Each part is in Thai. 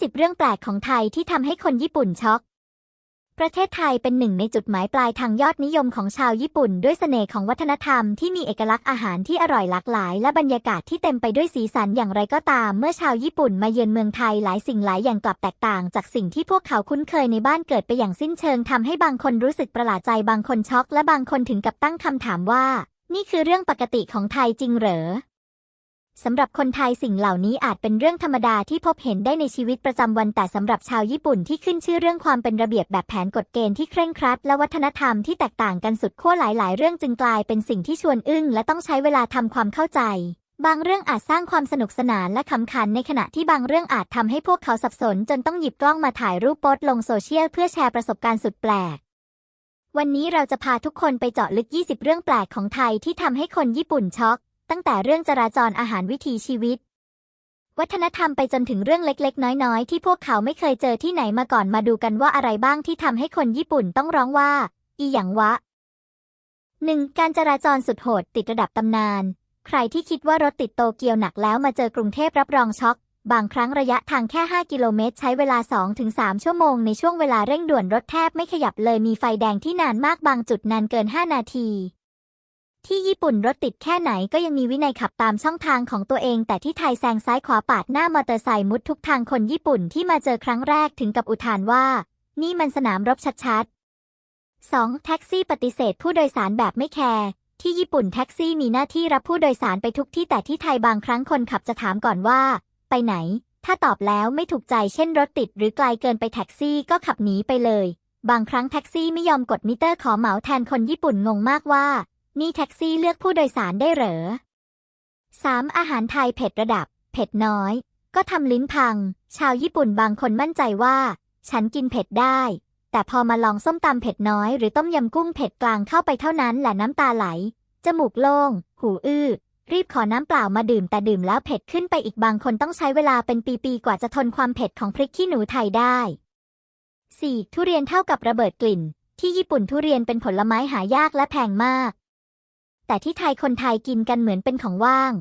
20เรื่องแปลกของไทยที่ทำให้คนญี่ปุ่นช็อก ประเทศไทยเป็นหนึ่งในจุดหมายปลายทางยอดนิยมของชาวญี่ปุ่น ด้วยเสน่ห์ของวัฒนธรรมที่มีเอกลักษณ์อาหารที่อร่อยหลากหลาย และบรรยากาศที่เต็มไปด้วยสีสันอย่างไรก็ตาม เมื่อชาวญี่ปุ่นมาเยือนเมืองไทยหลายสิ่งหลายอย่างกลับแตกต่าง จากสิ่งที่พวกเขาคุ้นเคยในบ้านเกิดไปอย่างสิ้นเชิงทำให้บางคนรู้สึกประหลาดใจบางคนช็อก และบางคนถึงกับตั้งคำถามว่า นี่คือเรื่องปกติของไทยจริงเหรอ สำหรับคนไทยสิ่งเหล่านี้อาจเป็นเรื่องธรรมดาที่พบเห็นได้ในชีวิตประจำวันแต่สำหรับชาวญี่ปุ่นที่ขึ้นชื่อเรื่องความเป็นระเบียบแบบแผนกฎเกณฑ์ที่เคร่งครัด และวัฒนธรรมที่แตกต่างกันสุดขั้วหลายๆ เรื่องจึงกลายเป็นสิ่งที่ชวนอึ้งและต้องใช้เวลาทำความเข้าใจ บางเรื่องอาจสร้างความสนุกสนานและขำขันในขณะที่บางเรื่องอาจทำให้พวกเขาสับสน จนต้องหยิบกล้องมาถ่ายรูปโพสต์ลงโซเชียลเพื่อแชร์ประสบการณ์สุดแปลกวันนี้เราจะพาทุกคนไปเจาะลึก 20 เรื่องแปลกของไทยที่ทำให้คนญี่ปุ่นช็อก ตั้งแต่เรื่องจราจรอาหารวิถีชีวิต วัฒนธรรมไปจนถึงเรื่องเล็กๆ น้อยๆ ที่พวกเขาไม่เคยเจอที่ไหนมาก่อนมาดูกันว่าอะไรบ้างที่ทำให้คนญี่ปุ่นต้องร้องว่า อีหยังวะ 1. การจราจรสุดโหดติดระดับตำนาน ใครที่คิดว่ารถติดโตเกียวหนักแล้วมาเจอกรุงเทพรับรองช็อก บางครั้งระยะทางแค่ 5 กิโลเมตร ใช้เวลา 2-3 ชั่วโมงในช่วงเวลาเร่งด่วนรถแทบไม่ขยับเลยมีไฟแดงที่นานมากบางจุดนานเกิน 5 นาที ที่ญี่ปุ่นรถติดแค่ไหนก็ยังมีวินัยขับตามช่องทางของตัวเอง แต่ที่ไทยแซงซ้ายขวาปาดหน้ามอเตอร์ไซค์มุดทุกทางคนญี่ปุ่นที่มาเจอครั้งแรกถึงกับอุทานว่า นี่มันสนามรบชัดๆ 2. แท็กซี่ปฏิเสธผู้โดยสารแบบไม่แคร์ที่ญี่ปุ่นแท็กซี่มีหน้าที่รับผู้โดยสารไปทุกที่แต่ที่ไทยบางครั้งคนขับจะถามก่อนว่า ไปไหน ถ้าตอบแล้วไม่ถูกใจเช่นรถติด หรือไกลเกินไปแท็กซี่ก็ขับหนีไปเลย บางครั้งแท็กซี่ไม่ยอมกดมิเตอร์ขอเหมาแทนคนญี่ปุ่นงงมากว่า นี่แท็กซี่เลือกผู้โดยสารได้เหรอ 3. อาหารไทยเผ็ดระดับ เผ็ดน้อย ก็ทำลิ้นพัง ชาวญี่ปุ่นบางคนมั่นใจว่า ฉันกินเผ็ดได้ แต่พอมาลองส้มตำเผ็ดน้อยหรือต้มยำกุ้งเผ็ดกลางเข้าไปเท่านั้นแหละน้ำตาไหล จมูกโล่ง หูอื้อ รีบขอน้ำเปล่ามาดื่มแต่ดื่มแล้วเผ็ดขึ้นไปอีกบางคนต้องใช้เวลาเป็นปีๆกว่าจะทนความเผ็ดของพริกขี้หนูไทยได้ 4. ทุเรียนเท่ากับระเบิดกลิ่น ที่ญี่ปุ่นทุเรียนเป็นผลไม้หายากและแพงมาก แต่ที่ไทยคนไทยกินกันเหมือนเป็นของว่าง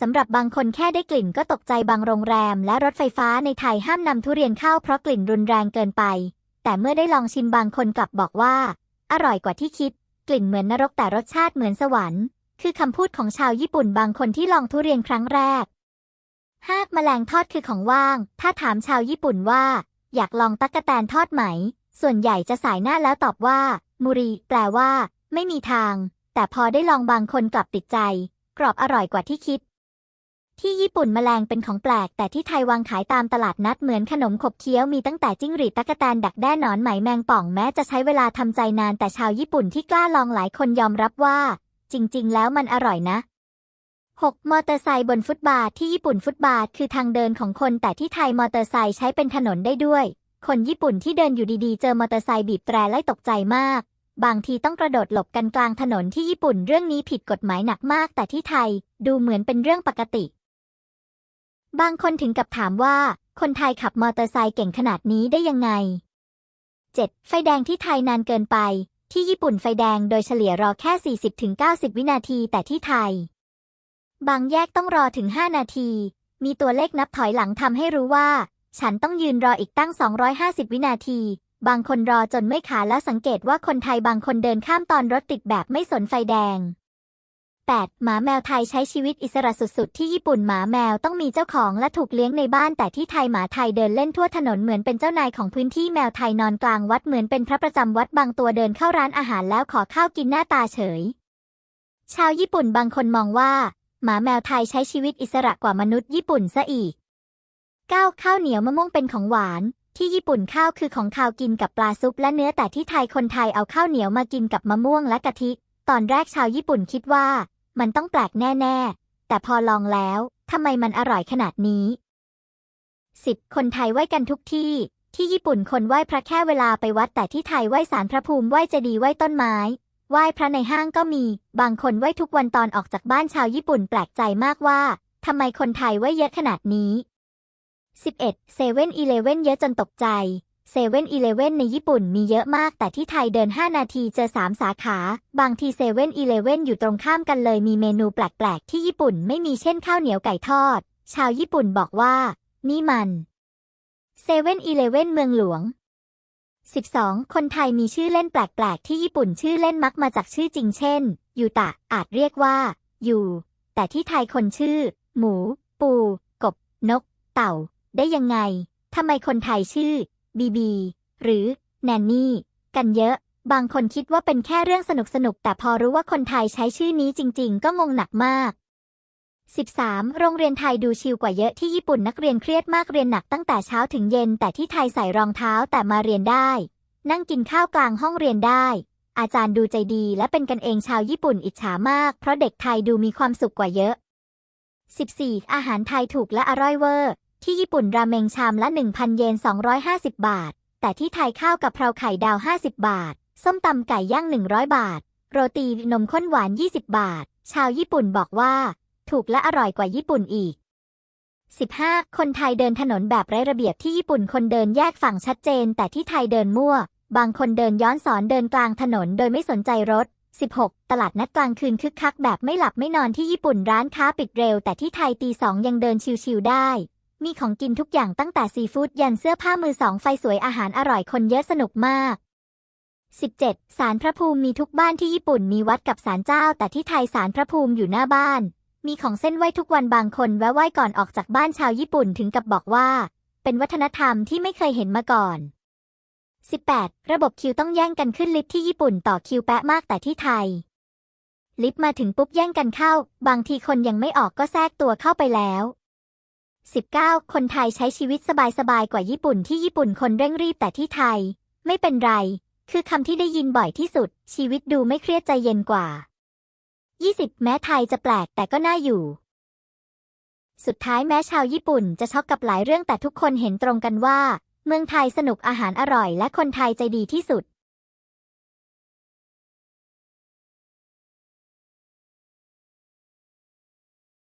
สำหรับบางคนแค่ได้กลิ่นก็ตกใจบางโรงแรม และรถไฟฟ้าในไทยห้ามนำทุเรียนเข้าเพราะกลิ่นรุนแรงเกินไป แต่เมื่อได้ลองชิมบางคนกลับบอกว่า อร่อยกว่าที่คิด กลิ่นเหมือนนรกแต่รสชาติเหมือนสวรรค์ คือคำพูดของชาวญี่ปุ่นบางคนที่ลองทุเรียนครั้งแรก 5. แมลงทอดคือของว่าง ถ้าถามชาวญี่ปุ่นว่า อยากลองตั๊กแตนทอดไหม ส่วนใหญ่จะสายหน้าแล้วตอบว่า มุรี แปลว่า ไม่มีทาง แต่พอได้ลองบางคนกลับติดใจ กรอบอร่อยกว่าที่คิด ที่ญี่ปุ่นมแมลงเป็นของแปลก แต่ที่ไทยวางขายตามตลาดนัดเหมือนขนมขบเคี้ยวมีตั้งแต่จิ้งหรีดตั๊กแตนดักแด้หนอนไหมแมงป่องแม้จะใช้เวลาทำใจนานแต่ชาวญี่ปุ่นที่กล้าลองหลายคนยอมรับว่า จริง ๆ แล้วมันอร่อยนะ 6. มอเตอร์ไซค์บนฟุตบาทที่ญี่ปุ่นฟุตบาทคือทางเดินของคน แต่ที่ไทยมอเตอร์ไซค์ใช้เป็นถนนได้ด้วย คนญี่ปุ่นที่เดินอยู่ดีๆ เจอมอเตอร์ไซค์บีบแตรไล่ตกใจมาก บางทีต้องกระโดดหลบกันกลางถนนที่ญี่ปุ่นเรื่องนี้ผิดกฎหมายหนักมากแต่ที่ไทยดูเหมือนเป็นเรื่องปกติ บางคนถึงกับถามว่า คนไทยขับมอเตอร์ไซค์เก่งขนาดนี้ได้ยังไง 7. ไฟแดงที่ไทยนานเกินไป ที่ญี่ปุ่นไฟแดงโดยเฉลี่ยรอแค่ 40-90 วินาทีแต่ที่ไทย บางแยกต้องรอถึง 5 นาที มีตัวเลขนับถอยหลังทำให้รู้ว่า ฉันต้องยืนรออีกตั้ง 250 วินาที บางคนรอจนไม่ขาแล้วสังเกตว่าคนไทยบางคนเดินข้ามตอนรถติดแบบไม่สนไฟแดง 8. หมาแมวไทยใช้ชีวิตอิสระสุดๆ ที่ญี่ปุ่นหมาแมวต้องมีเจ้าของและถูกเลี้ยงในบ้านแต่ที่ไทยหมาไทยเดินเล่นทั่วถนนเหมือนเป็นเจ้านายของพื้นที่แมวไทยนอนกลางวัดเหมือนเป็นพระประจำวัดบางตัวเดินเข้าร้านอาหารแล้วขอข้าวกินหน้าตาเฉย ชาวญี่ปุ่นบางคนมองว่า หมาแมวไทยใช้ชีวิตอิสระกว่ามนุษย์ญี่ปุ่นซะอีก 9. ข้าวเหนียวมะม่วงเป็นของหวาน ที่ญี่ปุ่นข้าวคือของข้าวกินกับปลาซุปและเนื้อแต่ที่ไทยคนไทยเอาข้าวเหนียวมากินกับมะม่วงและกะทิ ตอนแรกชาวญี่ปุ่นคิดว่า มันต้องแปลกแน่ๆ แต่พอลองแล้วทำไมมันอร่อยขนาดนี้ 10. คนไทยไหว้กันทุกที่ ที่ญี่ปุ่นคนไหว้พระแค่เวลาไปวัดแต่ที่ไทยไหว้ศาลพระภูมิไหว้เจดีย์ไหว้ต้นไม้ ไหว้พระในห้างก็มี บางคนไหว้ทุกวันตอนออกจากบ้านชาวญี่ปุ่นแปลกใจมากว่าทำไมคนไทยไหว้เยอะขนาดนี้ 11. เซเว่นอีเลเว่นเยอะจนตกใจเซเว่นอีเลเว่นในญี่ปุ่นมีเยอะมาก แต่ที่ไทยเดิน 5 นาทีเจอ 3 สาขา บางทีเซเว่นอีเลเว่นอยู่ตรงข้ามกันเลยมีเมนูแปลกๆ ที่ญี่ปุ่นไม่มีเช่นข้าวเหนียวไก่ทอด ชาวญี่ปุ่นบอกว่า นี่มันเซเว่นอีเลเว่นเมืองหลวง 12. คนไทยมีชื่อเล่นแปลกๆ ที่ญี่ปุ่นชื่อเล่นมักมาจากชื่อจริงเช่น ยูตะ อาจเรียกว่ายูแต่ที่ไทยคนชื่อ หมู ปู กบ นก เต่า ได้ยังไง ทำไมคนไทยชื่อ บีบี หรือ แนนนี่ กันเยอะ บางคนคิดว่าเป็นแค่เรื่องสนุกๆแต่พอรู้ว่าคนไทยใช้ชื่อนี้จริง ๆ ก็งงหนักมาก 13. โรงเรียนไทยดูชิลกว่าเยอะที่ญี่ปุ่นนักเรียนเครียดมากเรียนหนักตั้งแต่เช้าถึงเย็น แต่ที่ไทยใส่รองเท้าแต่มาเรียนได้ นั่งกินข้าวกลางห้องเรียนได้ อาจารย์ดูใจดีและเป็นกันเองชาวญี่ปุ่นอิจฉามาก เพราะเด็กไทยดูมีความสุขกว่าเยอะ 14. อาหารไทยถูกและอร่อยเวอร์ ที่ญี่ปุ่นราเมงชามละ 1,000 เยน 250 บาท แต่ที่ไทยข้าวกับเพราไข่ดาว 50 บาท ส้มตำไก่ย่าง 100 บาท โรตีนมข้นหวาน 20 บาท ชาวญี่ปุ่นบอกว่า ถูกและอร่อยกว่าญี่ปุ่นอีก 15. คนไทยเดินถนนแบบไร้ระเบียบที่ญี่ปุ่นคนเดินแยกฝั่งชัดเจน แต่ที่ไทยเดินมั่ว บางคนเดินย้อนสอนเดินกลางถนนโดยไม่สนใจรถ 16. ตลาดนัดกลางคืนคึกคักแบบไม่หลับไม่นอนที่ญี่ปุ่นร้านค้าปิดเร็ว แต่ที่ไทยตีสองยังเดินชิวๆได้ มีของกินทุกอย่างตั้งแต่ซีฟู้ดยันเสื้อผ้ามือสองไฟสวยอาหารอร่อยคนเยอะสนุกมาก 17. ศาลพระภูมิมีทุกบ้านที่ญี่ปุ่นมีวัดกับศาลเจ้า แต่ที่ไทยศาลพระภูมิอยู่หน้าบ้าน มีของเส้นไหว้ทุกวันบางคนแวะไหว้ก่อนออกจากบ้านชาวญี่ปุ่นถึงกับบอกว่า เป็นวัฒนธรรมที่ไม่เคยเห็นมาก่อน 18. ระบบคิวต้องแย่งกันขึ้นลิฟต์ที่ญี่ปุ่นต่อคิวแปะมากแต่ที่ไทย ลิฟต์มาถึงปุ๊บแย่งกันเข้า บางทีคนยังไม่ออกก็แทรกตัวเข้าไปแล้ว 19. คนไทยใช้ชีวิตสบายๆ กว่าญี่ปุ่นที่ญี่ปุ่นคนเร่งรีบแต่ที่ไทย ไม่เป็นไร คือคำที่ได้ยินบ่อยที่สุด ชีวิตดูไม่เครียดใจเย็นกว่า 20. แม้ไทยจะแปลกแต่ก็น่าอยู่ สุดท้ายแม้ชาวญี่ปุ่นจะช็อกกับหลายเรื่องแต่ทุกคนเห็นตรงกันว่า เมืองไทยสนุกอาหารอร่อยและคนไทยใจดีที่สุด